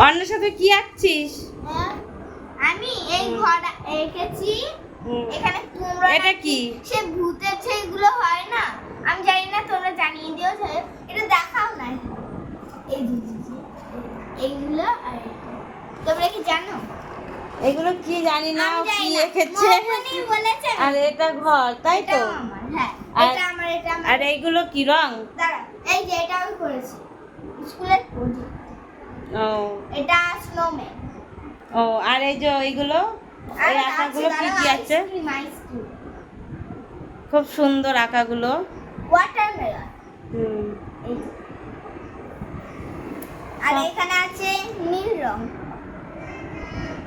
অন্যের সাথে কি আঁকছিস? হ্যাঁ? আমি এই ঘর এঁকেছি। এখানে কুমড়ো এটা কি? সে ভূতের যেগুলো হয় না? আমি জানি না তোমরা জানিয়ে দিও যে এটা দেখাও না এই এইগুলো আর তোমরা কি জানো? এগুলো কি জানি না কি বলেছে। আর এটা ঘর তাই তো? হ্যাঁ। আর- এটা আমার এটা আমার। আর এইগুলো কি রং? দাঁড়া এই যে এটা আমি করেছি। স্কুলের প্রজেক্ট ও। এটা স্নোম্যান ও আর এই যে এইগুলো? এই আঁকাগুলো কি কি আছে? খুব সুন্দর আঁকাগুলো। ওয়াটারমেলন হুম। আর এখানে আছে নীল রং।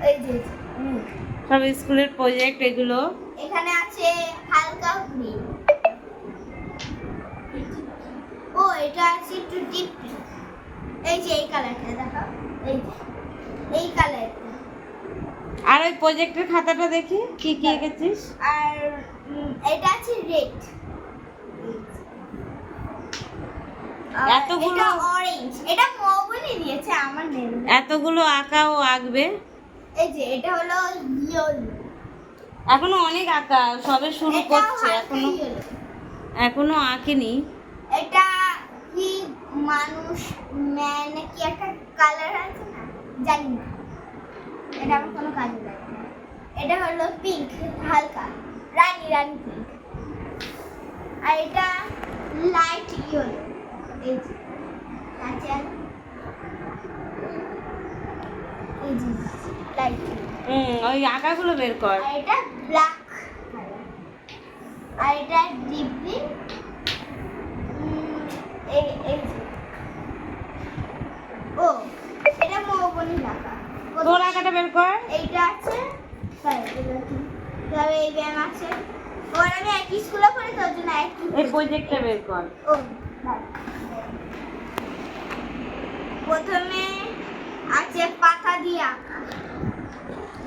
এই যে নীল। সব স্কুলের প্রজেক্ট এগুলো। এখানে আছে হালকা গ্রিন ও এটা আছে একটু ডিপ এই যে এই কালারটা দেখো। এই এই কালারটা আর ওই প্রজেক্টের খাতাটা দেখি কি কি এঁকেছিস? আর এটা আছে রেড এতগুলো- অরেঞ্জ এটা মৌবনি দিয়েছে আমার নেই। এতগুলো আঁকা ও আঁকবে? এই যে এটা হলো ইয়েলো এখনও অনেক আঁকা সবে শুরু করছে এখনও এখনও আঁকেনি। এটা মানুষ ম্যান কি একটা কালার আছে না? জানি না। এটা আমার কোনো কাজে লাগে না। এটা হলো পিঙ্ক হালকা। রানী রানী পিঙ্ক আর এটা লাইট ইয়েলো এই যে। আছে এই যে লাইট হুম ওই আঁকাগুলো বের কর। আর এটা ব্ল্যাক আর এটা ডিপ গ্রিন এই এই যে। ও এটা মৌবনি ঢাকা। তোর আঁকাটা বের কর? এইটা আছে? তাই, তবে এই ব্যায়াম আছে। ওর আমি একই স্কুলে পড়ি তোর জন্য একই এই প্রজেক্টটা বের কর। ও প্রথমে আছে পাতা দিয়ে আঁকা।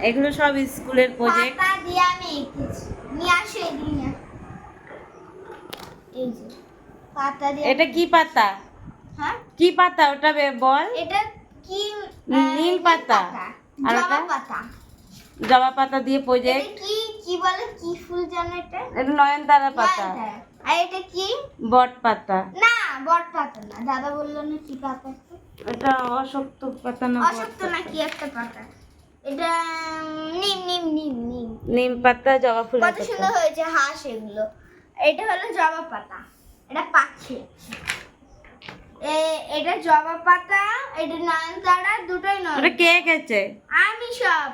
এগুলো সব স্কুলের প্রজেক্ট পাতা দিয়ে আমি এঁকেছি। নিয়ে আসো এদিকে। এই যে পাতা দিয়ে এটা কি পাতা? হ্যাঁ কি পাতা ওটা বল? এটা কি নীল পাতা। আর ওটা? পাতা। জবা পাতা দিয়ে প্রজেক্ট কি কি বলে কি ফুল জানো এটা? এটা নয়নতারা পাতা। আর এটা কি? বট পাতা। না বট পাতা না। দাদা বলল না কি পাতা? এটা অশক্ত পাতা না অশক্ত। না কি একটা পাতা? এটা নিম নিম নিম নিম। নিম পাতা জবা ফুলের কত সুন্দর হয়েছে হাঁস এগুলো। এটা হলো জবা পাতা। এটা পাখি। এটা জবা পাতা এটা নয়নতারা দুটোই নয় ওটা কে এঁকেছে আমি সব।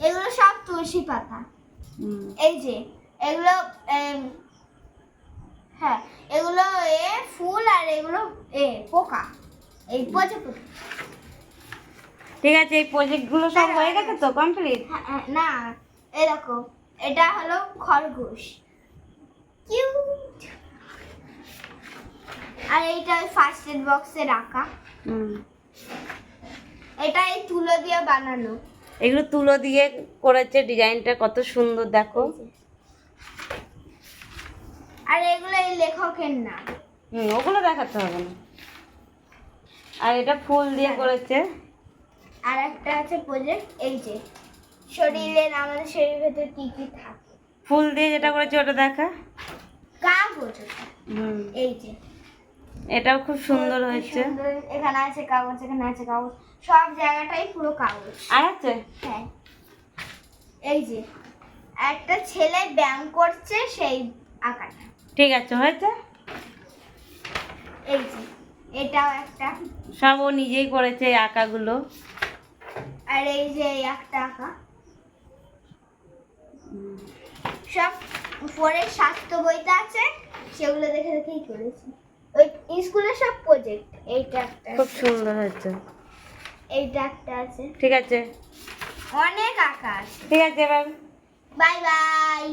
এগুলো সব তুলসী পাতা। এই যে এগুলো হ্যাঁ এগুলো এ ফুল আর এগুলো এ পোকা। এই পচে পোকা ঠিক আছে এই প্রজেক্টগুলো সব হয়ে গেছে তো কমপ্লিট হ্যাঁ, হ্যাঁ, না এরকম এটা হলো খরগোশ। কিউট। আর এইটা ওই ফার্স্ট এড বক্সে রাখা। এটা এই তুলো দিয়ে বানানো। এগুলো তুলো দিয়ে করেছে ডিজাইনটা কত সুন্দর দেখো। আর এগুলো এই লেখকের না হুম ওগুলো দেখাতে হবে না। আর এটা ফুল দিয়ে করেছে। আর একটা আছে প্রজেক্ট এই যে। শরীরের আমাদের শরীরের ভেতর কি কি থাকে। ফুল দিয়ে যেটা করেছে ওটা দেখা। কাগজ। হুম। এই যে। এটাও খুব সুন্দর হয়েছে। এখানে আছে কাগজ এখানে আছে কাগজ। সব জায়গাটাই পুরো কাগজ। আর আছে? হ্যাঁ। এই যে একটা ছেলে ব্যায়াম করছে সেই আঁকাটা ঠিক আছে হয়েছে? এই যে এটাও একটা। সব ও নিজেই করেছে এই আঁকাগুলো। আর এই যে এই একটা আঁকা। সব পরের স্বাস্থ্য বইতে আছে সেগুলো দেখে দেখেই করেছি। ওই স্কুলের সব প্রজেক্ট এইটা একটা খুব সুন্দর হয়েছে। এইটা একটা আছে। ঠিক আছে। অনেক আকাশ। ঠিক আছে ম্যাম বাই বাই